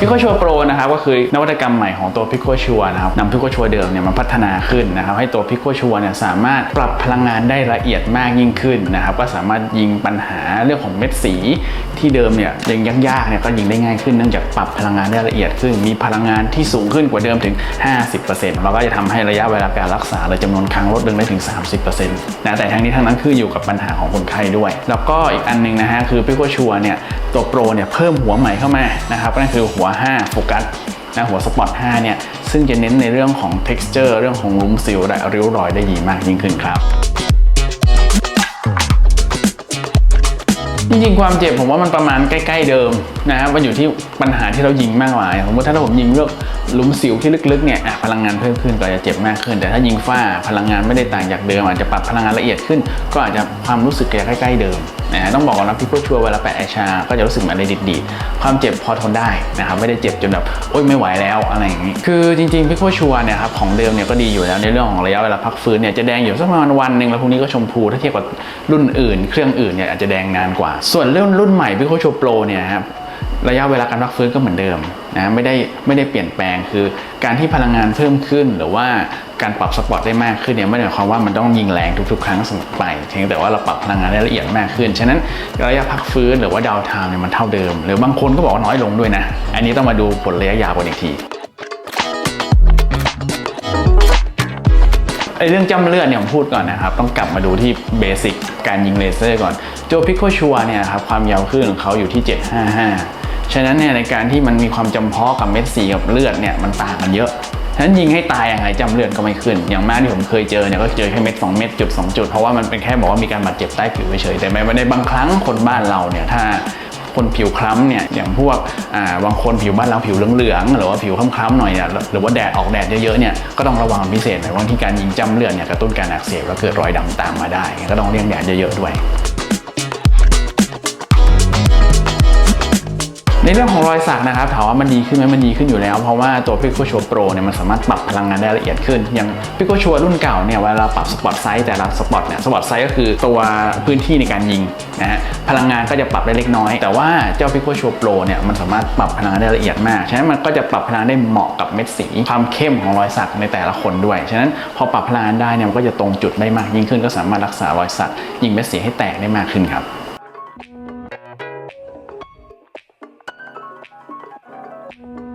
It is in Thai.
พิโคชัวโปรนะครับก็คือนวัตกรรมใหม่ของตัวพิโคชัวนะครับนำพิโคชัวเดิมเนี่ยมาพัฒนาขึ้นนะครับให้ตัวพิโคชัวเนี่ยสามารถปรับพลังงานได้ละเอียดมากยิ่งขึ้นนะครับก็สามารถยิงปัญหาเรื่องของเม็ดสี ที่เดิมเนี่ยยังยากๆเนี่ยก็ยิงได้ง่ายขึ้นเนื่องจากปรับพลังงานได้ละเอียดขึ้น มีพลังงานที่สูงขึ้นกว่าเดิมถึง 50%แล้วก็จะทำให้ระยะเวลาการรักษาหรือจำนวนครั้งลดลงได้ถึง 30%นะแต่ทั้งนี้ทั้งนั้นคืออยู่กับปัญหาของคนไข้ด้วย แล้วก็อีกอันหนึงนะฮะคือพิโคชัวเนี่ยตัวโปรเนี่ยเพิ่มหัวใหม่เข้ามานะครับนั่นคือหัว 5 โฟกัสนะหัวสปอต5เนี่ยซึ่งจะเน้นในเรื่องของ texture เรื่องของหลุมสิวและริ้วรอยได้ดีมากยิ่งขึ้นครับ จริงความเจ็บผมว่ามันประมาณใกล้ ๆเดิมนะครับมันอยู่ที่ปัญหาที่เรายิงมากกว่าอย่างสมมติถ้าผมยิงเรื่องหลุมสิวที่ลึกๆเนี่ยพลังงานเพิ่มขึ้นก็จะเจ็บมากขึ้น แต่ถ้ายิงฝ้าพลังงานไม่ได้ต่างจากเดิมอาจจะปรับพลังงานละเอียดขึ้น ก็อาจจะความรู้สึกจะใกล้ๆเดิม ต้องบอกก่อนนะพี่ผู้ชัวเวลาแปะไอชา ก็จะรู้สึกเหมือนอะไรดีดๆความเจ็บพอทนได้นะครับไม่ได้เจ็บจนแบบโอ๊ยไม่ไหวแล้วอะไรอย่างนี้คือจริงๆพี่ผู้ชัวร์เนี่ยครับของเดิมเนี่ยก็ดีอยู่แล้วในเรื่องของระยะเวลาพักฟื้นเนี่ยจะแดงอยู่สักประมาณวันหนึ่งแล้วพรุ่งนี้ก็ชมพูถ้าเทียบกับรุ่นอื่น เครื่องอื่นเนี่ยอาจจะแดงนานกว่า ส่วนเรื่องรุ่นใหม่พี่โคชัวโปรเนี่ยครับ ระยะเวลาการพักฟื้นก็เหมือนเดิมนะไม่ได้ไม่ได้เปลี่ยนแปลงคือ การที่พลังงานเพิ่มขึ้น หรือว่าการปรับสปอตได้มากขึ้นเนี่ยไม่ได้หมายความว่ามันต้องยิงแรงทุกๆ ครั้งเสมอไปเพียงแต่ว่าเราปรับพลังงานได้ละเอียดมากขึ้น ฉะนั้นระยะพักฟื้นหรือว่าดาวไทม์เนี่ยมันเท่าเดิม หรือบางคนก็บอกว่าน้อยลงด้วยนะ อันนี้ต้องมาดูผลระยะยาวกันอีกทีไอเรื่องจำเลือดเนี่ยผมพูดก่อนนะครับ ต้องกลับมาดูที่เบสิกการยิงเลเซอร์ก่อน โจพิโคชัวเนี่ยครับความยาวคลื่นของเขาอยู่ที่ 755 ฉะนั้นเนี่ยในการที่มันมีความจำเพาะกับเม็ดสีกับเลือดเนี่ยมันต่างกันเยอะฉะนั้นยิงให้ตายยังไงจำเลือดก็ไม่ขึ้น อย่างมากที่ผมเคยเจอเนี่ยก็เจอแค่เม็ดสองเม็ดจุดสองจุดเพราะว่ามันเป็นแค่บอกว่ามีการบาดเจ็บใต้ผิวเฉยๆแต่ในบางครั้งคนบ้านเราเนี่ยถ้าคนผิวคล้ำเนี่ยอย่างพวกอ่าบางคนผิวบ้านเราผิวเหลืองๆหรือว่าผิวคล้ำๆหน่อยเนี่ยหรือว่าแดดออกแดดเยอะๆเนี่ยก็ต้องระวังพิเศษหน่อยว่าที่การยิงจ้ำเลือดเนี่ยกระตุ้นการอักเสบแล้วเกิดรอยดำตามมาได้ ก็ต้องเลี่ยงแดดเยอะๆด้วย ในเรื่องของรอยสักนะครับถามว่ามันดีขึ้นไหมมันดีขึ้นอยู่แล้ว เพราะว่าตัว Pico Show Pro เนี่ยมันสามารถปรับพลังงานได้ละเอียดขึ้น อย่าง Pico Show รุ่นเก่าเนี่ยเวลาปรับสปอตไซส์แต่ละสปอตเนี่ยสปอตไซส์ก็คือตัวพื้นที่ในการยิงนะฮะพลังงานก็จะปรับได้เล็กน้อย แต่ว่าเจ้า Pico Show Pro เนี่ยมันสามารถปรับพลังงานได้ละเอียดมาก ฉะนั้นมันก็จะปรับพลังได้เหมาะกับเม็ดสีความเข้มของรอยสักในแต่ละคนด้วย ฉะนั้นพอปรับพลังงานได้เนี่ยมันก็จะตรงจุดได้มากยิ่งขึ้น ก็สามารถรักษารอยสักยิงเม็ดสีให้แตกได้มากขึ้นครับ Bye.